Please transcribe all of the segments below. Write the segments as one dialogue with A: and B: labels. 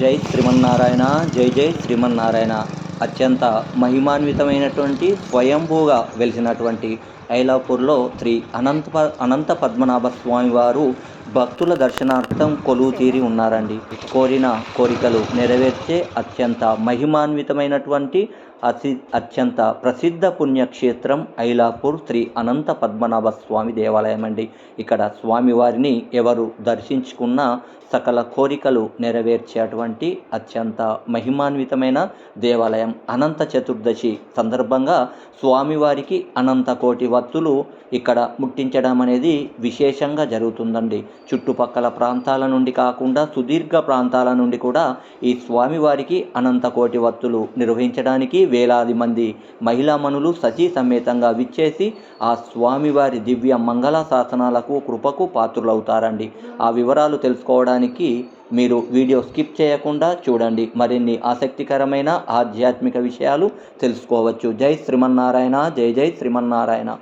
A: జై శ్రీమన్నారాయణ జై జై శ్రీమన్నారాయణ అత్యంత మహిమాన్వితమైనటువంటి స్వయంభూగా వెలిసినటువంటి ఐలాపూర్లో శ్రీ అనంత అనంత పద్మనాభ స్వామి వారు భక్తుల దర్శనార్థం కొలువు తీరి ఉన్నారండి. కోరిన కోరికలు నెరవేర్చే అత్యంత మహిమాన్వితమైనటువంటి అతి అత్యంత ప్రసిద్ధ పుణ్యక్షేత్రం ఐలాపూర్ శ్రీ అనంత పద్మనాభ స్వామి దేవాలయం అండి. ఇక్కడ స్వామివారిని ఎవరు దర్శించుకున్నా సకల కోరికలు నెరవేర్చేటువంటి అత్యంత మహిమాన్వితమైన దేవాలయం. అనంత చతుర్దశి సందర్భంగా స్వామివారికి అనంత కోటి వత్తులు ఇక్కడ ముట్టించడం అనేది విశేషంగా జరుగుతుందండి. చుట్టుపక్కల ప్రాంతాల నుండి కాకుండా సుదీర్ఘ ప్రాంతాల నుండి కూడా ఈ స్వామివారికి అనంత కోటి వత్తులు నిర్వహించడానికి వేలాది మంది మహిళామణులు సతీ సమేతంగా విచ్చేసి ఆ స్వామివారి దివ్య మంగళ శాసనాలకు కృపకు పాత్రులవుతారండి. ఆ వివరాలు తెలుసుకోవడానికి మీరు వీడియో స్కిప్ చేయకుండా చూడండి. మరిన్ని ఆసక్తికరమైన ఆధ్యాత్మిక విషయాలు తెలుసుకోవచ్చు. జై శ్రీమన్నారాయణ జై జై శ్రీమన్నారాయణ.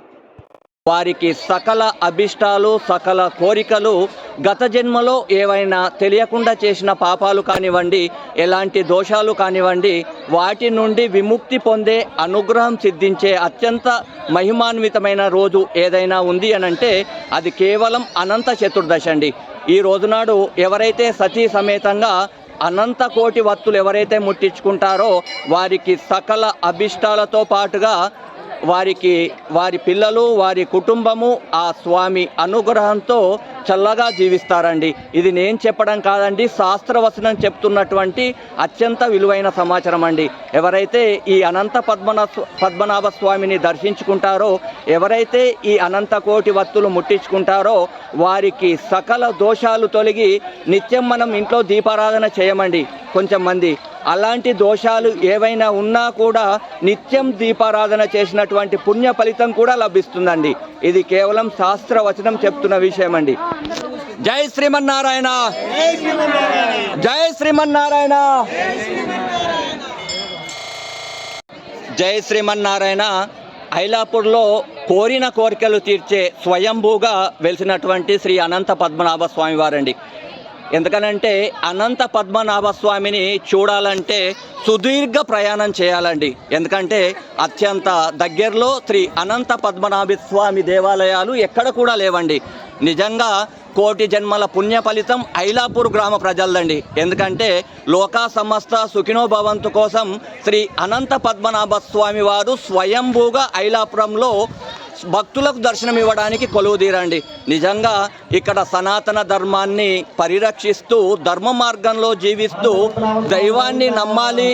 A: వారికి సకల అభిష్టాలు సకల కోరికలు గత జన్మలో ఏవైనా తెలియకుండా చేసిన పాపాలు కానివ్వండి ఎలాంటి దోషాలు కానివ్వండి వాటి నుండి విముక్తి పొందే అనుగ్రహం సిద్ధించే అత్యంత మహిమాన్వితమైన రోజు ఏదైనా ఉంది అనంటే అది కేవలం అనంత చతుర్దశ అండి. ఈ రోజునాడు ఎవరైతే సతీ సమేతంగా అనంత కోటి వత్తులు ఎవరైతే ముట్టించుకుంటారో వారికి సకల అభిష్టాలతో పాటుగా వారికి వారి పిల్లలు వారి కుటుంబము ఆ స్వామి అనుగ్రహంతో చల్లగా జీవిస్తారండి. ఇది నేను చెప్పడం కాదండి శాస్త్రవచనం చెప్తున్నటువంటి అత్యంత విలువైన సమాచారం అండి ఎవరైతే ఈ అనంత పద్మనా పద్మనాభ స్వామిని దర్శించుకుంటారో ఎవరైతే ఈ అనంత కోటి వత్తులు ముట్టించుకుంటారో వారికి సకల దోషాలు తొలగి నిత్యం మనం ఇంట్లో దీపారాధన చేయమండి. కొంచెం మంది అలాంటి దోషాలు ఏవైనా ఉన్నా కూడా నిత్యం దీపారాధన చేసినటువంటి పుణ్య ఫలితం కూడా లభిస్తుందండి. ఇది కేవలం శాస్త్రవచనం చెప్తున్న విషయం అండి జై శ్రీమన్నారాయణ! జై శ్రీమన్నారాయణ! జై శ్రీమన్నారాయణ! ఐలాపూర్లో కోరిన కోరికలు తీర్చే స్వయంభూగా వెలిసినటువంటి శ్రీ అనంత పద్మనాభ స్వామివారండి ఎందుకనంటే అనంత పద్మనాభ స్వామిని చూడాలంటే సుదీర్ఘ ప్రయాణం చేయాలండి. ఎందుకంటే అత్యంత దగ్గరలో శ్రీ అనంత పద్మనాభ స్వామి దేవాలయాలు ఎక్కడ కూడా లేవండి. నిజంగా కోటి జన్మల పుణ్య ఫలితం ఐలాపూర్ గ్రామ ప్రజలదండి. ఎందుకంటే లోకా సమస్త సుఖినో భవంతు కోసం శ్రీ అనంత పద్మనాభ స్వామి వారు స్వయంభూగా ఐలాపురంలో భక్తులకు దర్శనం ఇవ్వడానికి కొలువు తీరండి. నిజంగా ఇక్కడ సనాతన ధర్మాన్ని పరిరక్షిస్తూ ధర్మ మార్గంలో జీవిస్తూ దైవాన్ని నమ్మాలి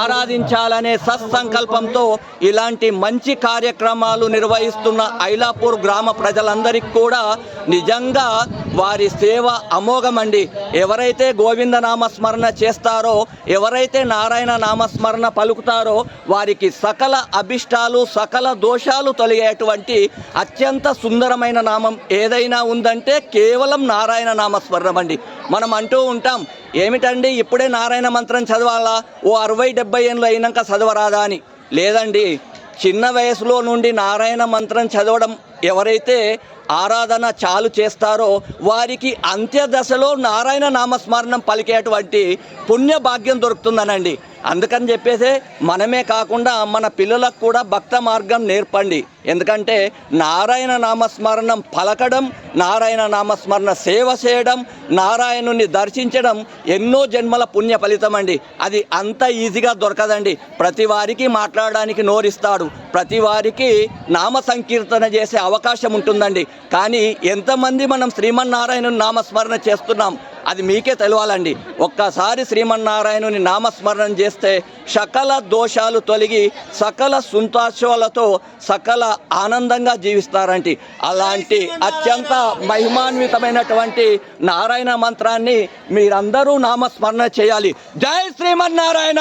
A: ఆరాధించాలనే సత్సంకల్పంతో ఇలాంటి మంచి కార్యక్రమాలు నిర్వహిస్తున్న ఐలాపూర్ గ్రామ ప్రజలందరికీ కూడా నిజంగా వారి సేవ అమోఘమండి. ఎవరైతే గోవింద నామస్మరణ చేస్తారో ఎవరైతే నారాయణ నామస్మరణ పలుకుతారో వారికి సకల అభిష్టాలు సకల దోషాలు తొలగేటువంటి అత్యంత సుందరమైన నామం ఏదైనా ఉందంటే కేవలం నారాయణ నామస్మరణం అండి మనం అంటూ ఉంటాం ఏమిటండి ఇప్పుడే నారాయణ మంత్రం చదవాలా? ఓ అరవై డెబ్బై ఏళ్ళు అయినాక చదవరాదా? అని. లేదండి చిన్న వయసులో నుండి నారాయణ మంత్రం చదవడం ఎవరైతే ఆరాధన చాలు చేస్తారో వారికి అంత్య దశలో నారాయణ నామస్మరణం పలికేటువంటి పుణ్య భాగ్యం దొరుకుతుందనండి. అందుకని చెప్పేసి మనమే కాకుండా మన పిల్లలకు కూడా భక్త మార్గం నేర్పండి. ఎందుకంటే నారాయణ నామస్మరణం పలకడం నారాయణ నామస్మరణ సేవ చేయడం నారాయణుని దర్శించడం ఎన్నో జన్మల పుణ్య ఫలితం అండి అది అంత ఈజీగా దొరకదండి. ప్రతి వారికి మాట్లాడడానికి నోరిస్తాడు. ప్రతి వారికి నామ సంకీర్తన చేసే అవకాశం ఉంటుందండి. కానీ ఎంతమంది మనం శ్రీమన్నారాయణుని నామస్మరణ చేస్తున్నాం? అది మీకే తెలవాలండి. ఒక్కసారి శ్రీమన్నారాయణుని నామస్మరణం చేస్తే సకల దోషాలు తొలగి సకల సుంతాశలతో సకల ఆనందంగా జీవిస్తారంటే అలాంటి అత్యంత మహిమాన్వితమైనటువంటి నారాయణ మంత్రాన్ని మీరందరూ నామస్మరణ చేయాలి. జై శ్రీమన్నారాయణ!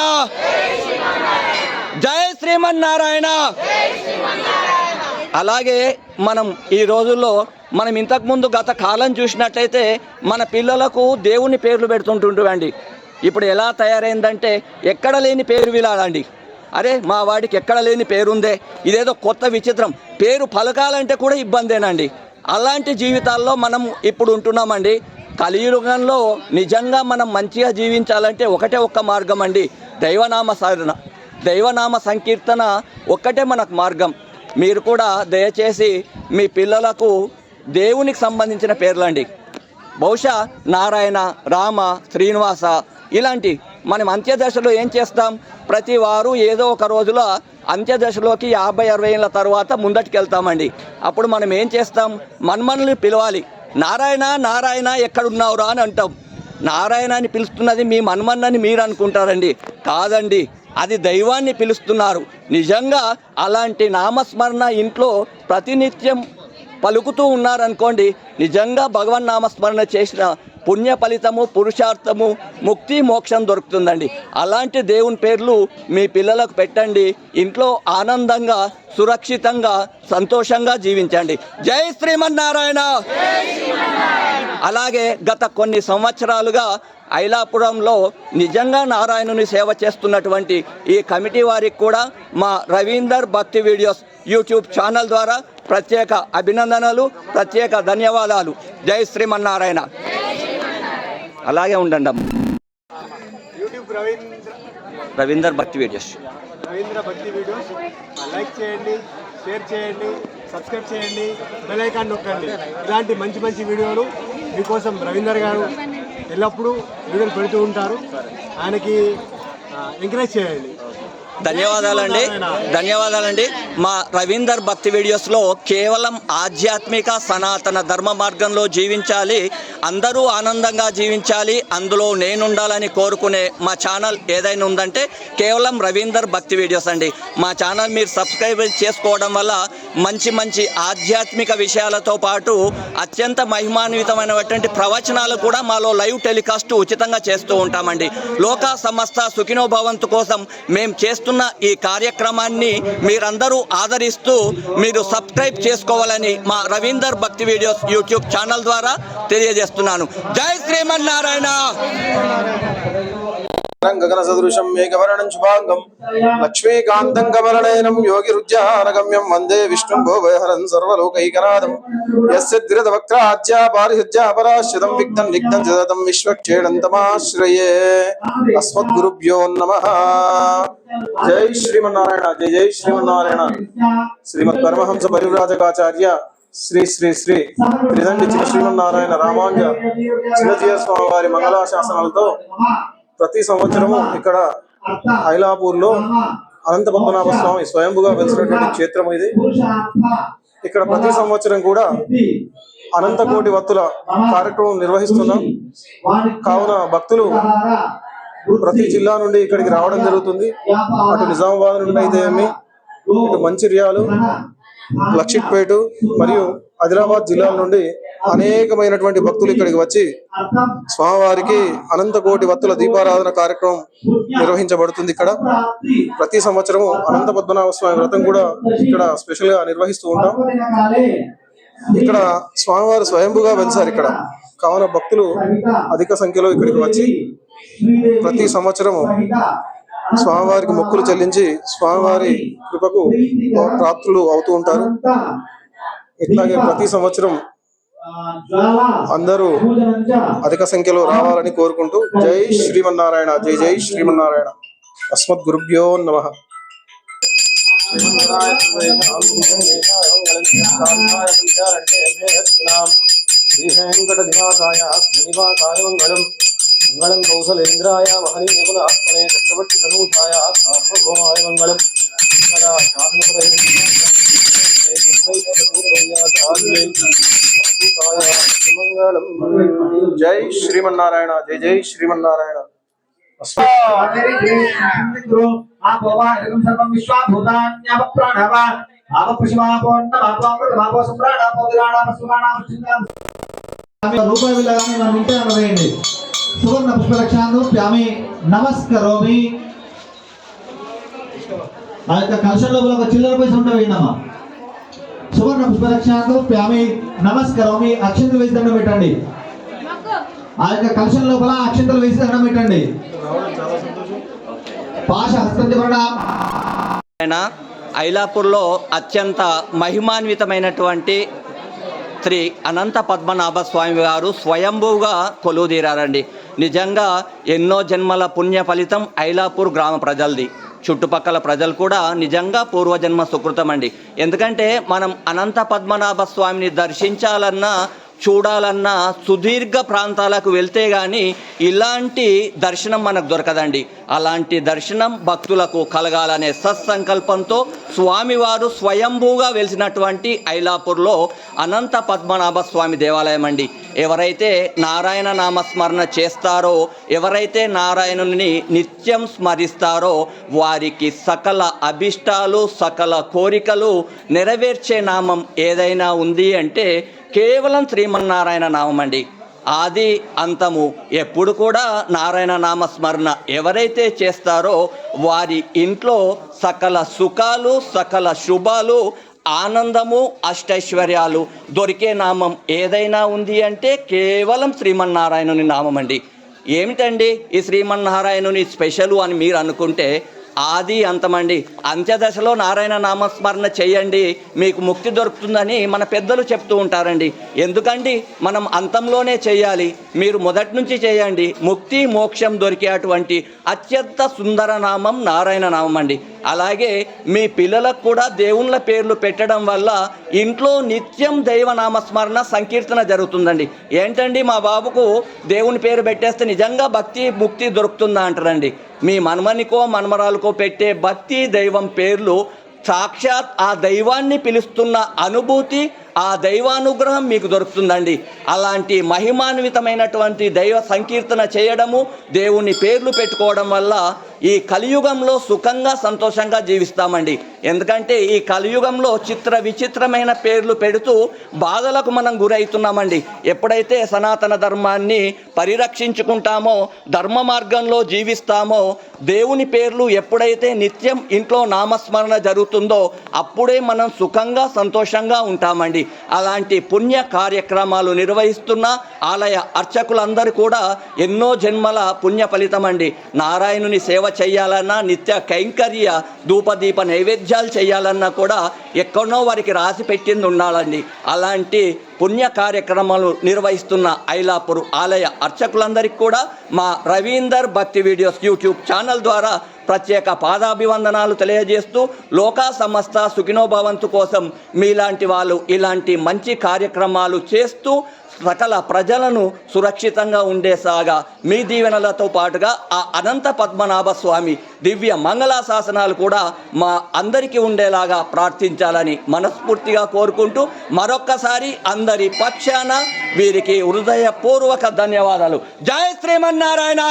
A: జై శ్రీమన్నారాయణ! అలాగే మనం ఈ రోజుల్లో మనం ఇంతకుముందు గత కాలం చూసినట్లయితే మన పిల్లలకు దేవుని పేర్లు పెడుతుంటుండవండి. ఇప్పుడు ఎలా తయారైందంటే ఎక్కడ లేని పేరు విలాడండి అరే మా వాడికి ఎక్కడ లేని పేరుందే. ఇదేదో కొత్త విచిత్రం. పేరు పలకాలంటే కూడా ఇబ్బందేనండి. అలాంటి జీవితాల్లో మనం ఇప్పుడు ఉంటున్నామండి. కలియుగంలో నిజంగా మనం మంచిగా జీవించాలంటే ఒకటే ఒక్క మార్గం అండి దైవనామ సాధన దైవనామ సంకీర్తన ఒక్కటే మనకు మార్గం. మీరు కూడా దయచేసి మీ పిల్లలకు దేవునికి సంబంధించిన పేర్లండి. బహుశా నారాయణ రామ శ్రీనివాస ఇలాంటి మనం అంత్యదశలో ఏం చేస్తాం? ప్రతి వారు ఏదో ఒక రోజులో అంత్యదశలోకి యాభై అరవై ఏళ్ళ తర్వాత ముందటికి వెళ్తామండి అప్పుడు మనం ఏం చేస్తాం? మన్మనుల్ని పిలవాలి. నారాయణ నారాయణ ఎక్కడున్నావురా అని అంటాం. నారాయణ అని పిలుస్తున్నది మీ మన్మన్నని మీరు అనుకుంటారండి. కాదండి. అది దైవాన్ని పిలుస్తున్నారు. నిజంగా అలాంటి నామస్మరణ ఇంట్లో ప్రతినిత్యం పలుకుతూ ఉన్నారనుకోండి నిజంగా భగవన్ నామస్మరణ చేసిన పుణ్య ఫలితము పురుషార్థము ముక్తి మోక్షం దొరుకుతుందండి. అలాంటి దేవుని పేర్లు మీ పిల్లలకు పెట్టండి. ఇంట్లో ఆనందంగా సురక్షితంగా సంతోషంగా జీవించండి. జై శ్రీమన్నారాయణ! అలాగే గత కొన్ని సంవత్సరాలుగా ఐలాపురంలో నిజంగా నారాయణుని సేవ చేస్తున్నటువంటి ఈ కమిటీ వారికి కూడా మా రవీందర్ భక్తి వీడియోస్ యూట్యూబ్ ఛానల్ ద్వారా ప్రత్యేక అభినందనలు ప్రత్యేక ధన్యవాదాలు. జై శ్రీమన్నారాయణ! అలాగే ఉండండి అమ్మ.
B: రవీంద్ర.
A: రవీందర్ భక్తి వీడియోస్.
B: రవీంద్ర భక్తి వీడియోస్. లైక్ చేయండి షేర్ చేయండి సబ్స్క్రైబ్ చేయండి బెల్ ఐకాన్ నొక్కండి. ఇలాంటి మంచి మంచి వీడియోలు మీకోసం రవీందర్ గారు ఎల్లప్పుడూ వీడియోలు పెడుతూ ఉంటారు. ఆయనకి ఎంకరేజ్ చేయండి.
A: ధన్యవాదాలండి. ధన్యవాదాలండి. మా రవీందర్ భక్తి వీడియోస్లో కేవలం ఆధ్యాత్మిక సనాతన ధర్మ మార్గంలో జీవించాలి అందరూ ఆనందంగా జీవించాలి అందులో నేనుండాలని కోరుకునే మా ఛానల్ ఏదైనా ఉందంటే కేవలం రవీందర్ భక్తి వీడియోస్ అండి. మా ఛానల్ మీరు సబ్స్క్రైబ్ చేసుకోవడం వల్ల మంచి మంచి ఆధ్యాత్మిక విషయాలతో పాటు అత్యంత మహిమాన్వితమైనటువంటి ప్రవచనాలు కూడా మాలో లైవ్ టెలికాస్ట్ ఉచితంగా చేస్తూ ఉంటామండి. లోక సమస్త సుఖినోభవంతు కోసం మేము చేస్తూ చేస్తున్న ఈ కార్యక్రమాన్ని మీరందరూ ఆదరిస్తూ మీరు సబ్స్క్రైబ్ చేసుకోవాలని మా రవీందర్ భక్తి వీడియోస్ యూట్యూబ్ ఛానల్ ద్వారా తెలియజేస్తున్నాను. జై శ్రీమన్నారాయణ!
C: గగన సదృశం మేఘవర్ణం శుభాంగం లక్ష్మీకాంతం కమలనయనం యోగి రుజ్యానగమ్యం వందే విష్ణుం భోభయహరం సర్వలోకైకనాథం యస్య వక్రాజ్యా పారిహృజ్యా పరాశ్రితం విఘ్నం నిఘ్నం జదతం విశ్వక్షేణంతమాశ్రయే అస్మద్గురుభ్యో నమ జై శ్రీమన్నారాయణ జై జై శ్రీమన్నారాయణ శ్రీమద్ పరమహంస పరివ్రాజకాచార్య శ్రీ శ్రీ శ్రీ త్రిదండి శ్రీ శ్రీమన్నారాయణ రామాంజ చిన్నజీయ స్వామి వారి మంగళాశాసనాలతో ప్రతి సంవత్సరము ఇక్కడ ఐలాపూర్లో అనంత పద్మనాభ స్వామి స్వయంభుగా వెలిసినటువంటి క్షేత్రం ఇది. ఇక్కడ ప్రతి సంవత్సరం కూడా అనంత కోటి వత్తుల కార్యక్రమం నిర్వహిస్తున్నాం. కావున భక్తులు ప్రతి జిల్లా నుండి ఇక్కడికి రావడం జరుగుతుంది. అటు నిజామాబాద్ నుండి అయితే ఏమి ఇటు మంచిర్యాలు లక్షిట్పేట మరియు ఆదిలాబాద్ జిల్లాల నుండి అనేకమైనటువంటి భక్తులు ఇక్కడికి వచ్చి స్వామివారికి అనంతకోటి భక్తుల వత్తుల దీపారాధన కార్యక్రమం నిర్వహించబడుతుంది ఇక్కడ. ప్రతి సంవత్సరము అనంత పద్మనాభ స్వామి వ్రతం కూడా ఇక్కడ స్పెషల్గా నిర్వహిస్తూ ఉంటాం. ఇక్కడ స్వామివారు స్వయంభుగా వెలిసారు ఇక్కడ. కావున భక్తులు అధిక సంఖ్యలో ఇక్కడికి వచ్చి ప్రతి సంవత్సరము స్వామివారికి మొక్కులు చెల్లించి స్వామివారి కృపకు ప్రాప్తులు అవుతూ ఉంటారు. ఇట్లాగే ప్రతి సంవత్సరం అందరూ అధిక సంఖ్యలో రావాలని కోరుకుంటూ జై శ్రీమన్నారాయణ జై జై శ్రీమన్నారాయణ. అస్మద్ గురుభ్యో నమ. శ్రీవేంకటనివాసాయ శ్రీనివాసాయ మంగళం మంగళం కౌసలేంద్రాయ మహనీయ గుణ ఆత్మనే చక్రవర్తి తనూజాయ సార్వభౌమాయ మంగళం జై శ్రీమన్నారాయణ జై జై శ్రీమన్నారాయణ.
D: రూపాయి విలాగానే మనం ఇంటే వేయండి సువర్ణ పుష్పరక్షాన్ని ప్యామి నమస్కరోమి ఆ యొక్క కలశం లోపల ఒక చిల్లర పైసలు ఉంటే వేయండమ్మా. సువర్ణ పుష్పరక్షాన్ని ప్యామి నమస్కరోమి అక్షంతలు వేసి దండం పెట్టండి. ఆ యొక్క కలశం లోపల అక్షంతలు వేసి దండం పెట్టండి. పాశ
A: ఆయన ఐలాపూర్లో అత్యంత మహిమాన్వితమైనటువంటి శ్రీ అనంత పద్మనాభ స్వామి గారు స్వయంభూగా కొలువుదీరారండి. నిజంగా ఎన్నో జన్మల పుణ్య ఫలితం ఐలాపూర్ గ్రామ ప్రజలది. చుట్టుపక్కల ప్రజలు కూడా నిజంగా పూర్వజన్మ సుకృతం అండి ఎందుకంటే మనం అనంత పద్మనాభ స్వామిని దర్శించాలన్నా చూడాలన్నా సుదీర్ఘ ప్రాంతాలకు వెళ్తే కానీ ఇలాంటి దర్శనం మనకు దొరకదండి. అలాంటి దర్శనం భక్తులకు కలగాలనే సత్సంకల్పంతో స్వామివారు స్వయంభూగా వెలిసినటువంటి ఐలాపూర్లో అనంత పద్మనాభ స్వామి దేవాలయం అండి. ఎవరైతే నారాయణ నామస్మరణ చేస్తారో ఎవరైతే నారాయణుని నిత్యం స్మరిస్తారో వారికి సకల అభిష్టాలు సకల కోరికలు నెరవేర్చే నామం ఏదైనా ఉంది అంటే కేవలం శ్రీమన్నారాయణ నామం అండి ఆది అంతము ఎప్పుడు కూడా నారాయణ నామస్మరణ ఎవరైతే చేస్తారో వారి ఇంట్లో సకల సుఖాలు సకల శుభాలు ఆనందము అష్టైశ్వర్యాలు దొరికే నామం ఏదైనా ఉంది అంటే కేవలం శ్రీమన్నారాయణుని నామం అండి ఏమిటండి ఈ శ్రీమన్నారాయణుని స్పెషల్ అని మీరు అనుకుంటే ఆది అంతమండి. అంత్యదశలో నారాయణ నామస్మరణ చేయండి మీకు ముక్తి దొరుకుతుందని మన పెద్దలు చెప్తూ ఉంటారండి. ఎందుకండి? మనం అంతంలోనే చేయాలి. మీరు మొదటి నుంచి చేయండి. ముక్తి మోక్షం దొరికేటువంటి అత్యంత సుందర నామం నారాయణ నామం అండి అలాగే మీ పిల్లలకు కూడా దేవుళ్ళ పేర్లు పెట్టడం వల్ల ఇంట్లో నిత్యం దైవనామస్మరణ సంకీర్తన జరుగుతుందండి. ఏంటండి మా బాబుకు దేవుని పేరు పెట్టేస్తే నిజంగా భక్తి ముక్తి దొరుకుతుందా అంటారండి. మీ మనమనికో మనమరాలకో పెట్టే భక్తి దైవం పేర్లు సాక్షాత్ ఆ దైవాన్ని పిలుస్తున్న అనుభూతి ఆ దైవానుగ్రహం మీకు దొరుకుతుందండి. అలాంటి మహిమాన్వితమైనటువంటి దైవ సంకీర్తన చేయడము దేవుని పేర్లు పెట్టుకోవడం వల్ల ఈ కలియుగంలో సుఖంగా సంతోషంగా జీవిస్తామండి. ఎందుకంటే ఈ కలియుగంలో చిత్ర విచిత్రమైన పేర్లు పెడుతూ బాధలకు మనం గురవుతున్నామండి. ఎప్పుడైతే సనాతన ధర్మాన్ని పరిరక్షించుకుంటామో ధర్మ మార్గంలో జీవిస్తామో దేవుని పేర్లు ఎప్పుడైతే నిత్యం ఇంట్లో నామస్మరణ జరుగుతుందో అప్పుడే మనం సుఖంగా సంతోషంగా ఉంటామండి. అలాంటి పుణ్య కార్యక్రమాలు నిర్వహిస్తున్న ఆలయ అర్చకులందరూ కూడా ఎన్నో జన్మల పుణ్య ఫలితం అండి నారాయణుని సేవ చేయాలన్నా నిత్య కైంకర్య ధూపదీప నైవేద్యాలు చేయాలన్నా కూడా ఎక్కడో వారికి రాసి పెట్టింది ఉండాలండి. అలాంటి పుణ్య కార్యక్రమాలు నిర్వహిస్తున్న ఐలాపూర్ ఆలయ అర్చకులందరికీ కూడా మా రవీందర్ భక్తి వీడియోస్ యూట్యూబ్ ఛానల్ ద్వారా ప్రత్యేక పాదాభివందనాలు తెలియజేస్తూ లోకా సమస్త సుఖినోభవంతు కోసం మీలాంటి వాళ్ళు ఇలాంటి మంచి కార్యక్రమాలు చేస్తూ సకల ప్రజలను సురక్షితంగా ఉండేసాగా మీ దీవెనలతో పాటుగా ఆ అనంత పద్మనాభ స్వామి దివ్య మంగళ శాసనాలు కూడా మా అందరికీ ఉండేలాగా ప్రార్థించాలని మనస్ఫూర్తిగా కోరుకుంటూ మరొక్కసారి అందరి పక్షాన వీరికి హృదయపూర్వక ధన్యవాదాలు. జయ శ్రీమన్నారాయణ!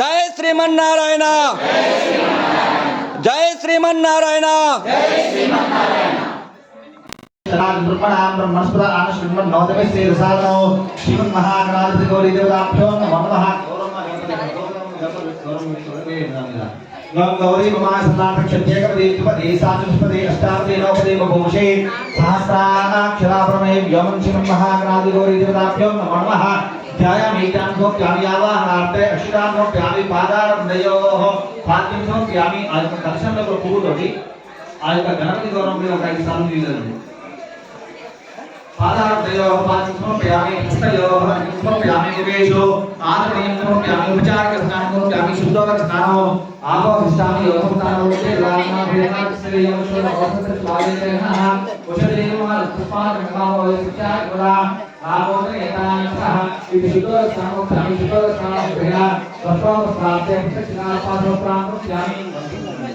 A: జయ శ్రీమన్నారాయణ! జయ శ్రీమన్నారాయణ!
D: గౌరీ దేవతాభ్యో నమో నమః గం గౌరీ మహాసనాక్షత్యేకపదే సాచస్పదే అష్టాపదే నవపదే బభూషే సహస్రాక్షరాపరమే వ్యోమం శ్రీమన్ మహాగణాధి గౌరీ దేవతాభ్యో నమో నమః ధ్యాయామీతాంగోప్యామి ఆవాహనార్థే అక్షరాంగోప్యామి పాదారందయోః పాద్యంగోప్యామి ఆ యొక్క దర్శనంలో పువ్వుతోటి ఆ యొక్క గణపతి గౌరవం మీద ఒక ఐదు సార్లు నీళ్ళు పాదార్థయోः పాదం సమర్పయామి హస్తయోः సమర్పయామి నివేశో ఆత్మీయం సమర్పయామి ఉపచారిక స్నానం సమర్పయామి శుద్ధోదక స్నానం ఆపోహిష్టామి యోగస్థానం రామ భేదాత్ శ్రీ యోగశోర అవసర స్వాదేన ఉషదేవ పుష్పాద గంగావో ఉపచార గుణ ఆపోత ఏతానః ఇది శుద్ధోదక స్నానం సమర్పయామి శుద్ధోదక స్నానం భేద వస్త్రోప ప్రాప్తే ప్రతిష్ఠా పాదో ప్రాప్యామి వస్త్రం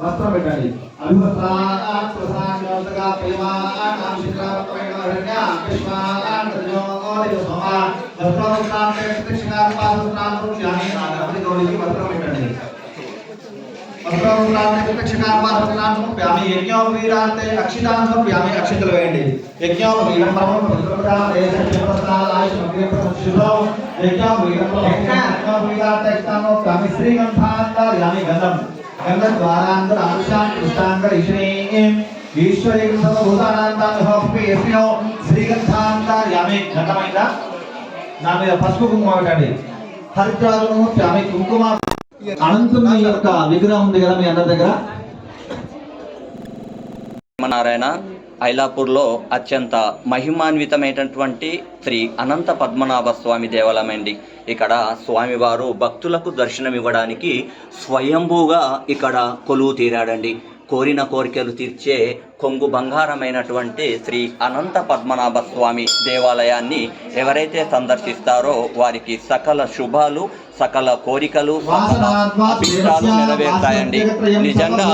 D: వస్త్రం ప్రతిష్ఠార్ పెట్టండి వస్త్రం యజ్ఞం వీరాంతే వేయండి యజ్ఞం వీరం యజ్ఞం శ్రీగంధాంత యామి గంధం గంగద్వారాంతర అంశాన్ కృష్ణాంతర ఈశ్వరీం ఈశ్వరీ సర్వభూతానందానుభవపి యస్మినో శ్రీగంధాంతర్యామి గంధమైందా నా మీద పసుపు కుంకుమ పెట్టండి హరిద్రాలను ఆమె కుంకుమ అనంతుని యొక్క విగ్రహం ఉంది కదా మీ అందరి దగ్గర
A: నారాయణ ఐలాపూర్లో అత్యంత మహిమాన్వితమైనటువంటి శ్రీ అనంత పద్మనాభ స్వామి దేవాలయం అండి ఇక్కడ స్వామివారు భక్తులకు దర్శనమివ్వడానికి స్వయంభూగా ఇక్కడ కొలువు తీరాడండి. కోరిన కోరికలు తీర్చే కొంగు బంగారమైనటువంటి శ్రీ అనంత పద్మనాభ స్వామి దేవాలయాన్ని ఎవరైతే సందర్శిస్తారో వారికి సకల శుభాలు సకల కోరికలు అభిష్టాలు నెరవేరుతాయండి. నిజంగా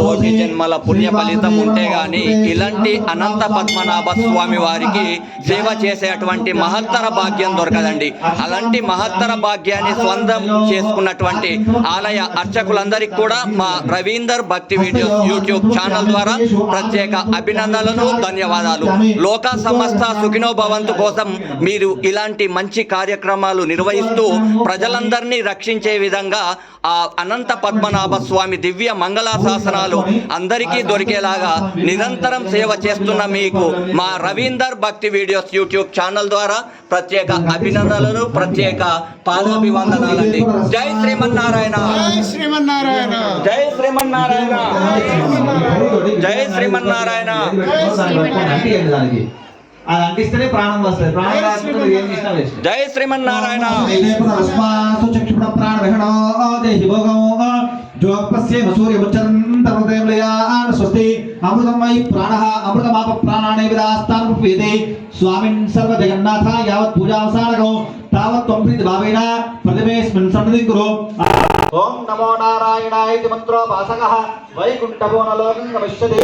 A: కోటి జన్మల పుణ్య ఫలితం ఉంటే గాని ఇలాంటి అనంత పద్మనాభ స్వామి వారికి సేవ చేసేటువంటి మహత్తర భాగ్యం దొరకదండి. అలాంటి మహత్తర భాగ్యాన్ని స్వంతం చేసుకున్నటువంటి ఆలయ అర్చకులందరికీ కూడా మా రవీందర్ భక్తి వీడియోస్ యూట్యూబ్ ఛానల్ ద్వారా ప్రత్యేక అభినందనలు ధన్యవాదాలు. లోక సమస్త సుఖినో భవంతు కోసం మీరు ఇలాంటి మంచి కార్యక్రమాలు నిర్వహిస్తూ ప్రజలందరినీ రక్షించే విధంగా ఆ అనంత పద్మనాభ స్వామి దివ్య మంగళ శాసనాలు అందరికీ దొరికేలాగా నిరంతరం సేవ చేస్తున్న మీకు మా రవీందర్ భక్తి వీడియోస్ యూట్యూబ్ ఛానల్ ద్వారా ప్రత్యేక అభినందనలు ప్రత్యేక పాదాభివందనాలండి. జై శ్రీమన్నారాయణ.
B: శ్రీమన్నారాయణ.
A: జై శ్రీమన్నారాయణ. జై శ్రీమన్నారాయణ.
D: అది అంటిస్తేనే ప్రాణం వస్తుంది ప్రాణం మీరు ఏం చేసినా వేస్ట్
A: జై శ్రీమన్నారాయణ
D: చక్షుణ ప్రాణ విహణో దేహి భోగం జోపస్య సూర్యముచ్చంతమృతేమలయాన్ స్వస్తి అమృతమై ప్రాణ అమృతమాప ప్రాణానే విదాస్తాన్ వేదే స్వామిన్ సర్వ జగన్నాథ యావత్ పూజావసానకం తావత్ త్వం ప్రీతి భావేన ప్రతిమేస్మిన్ సన్నిధిం కురు ఓం నమో నారాయణాయ మంత్రోపాసకః వైకుంఠభువనలోకం గమిష్యతి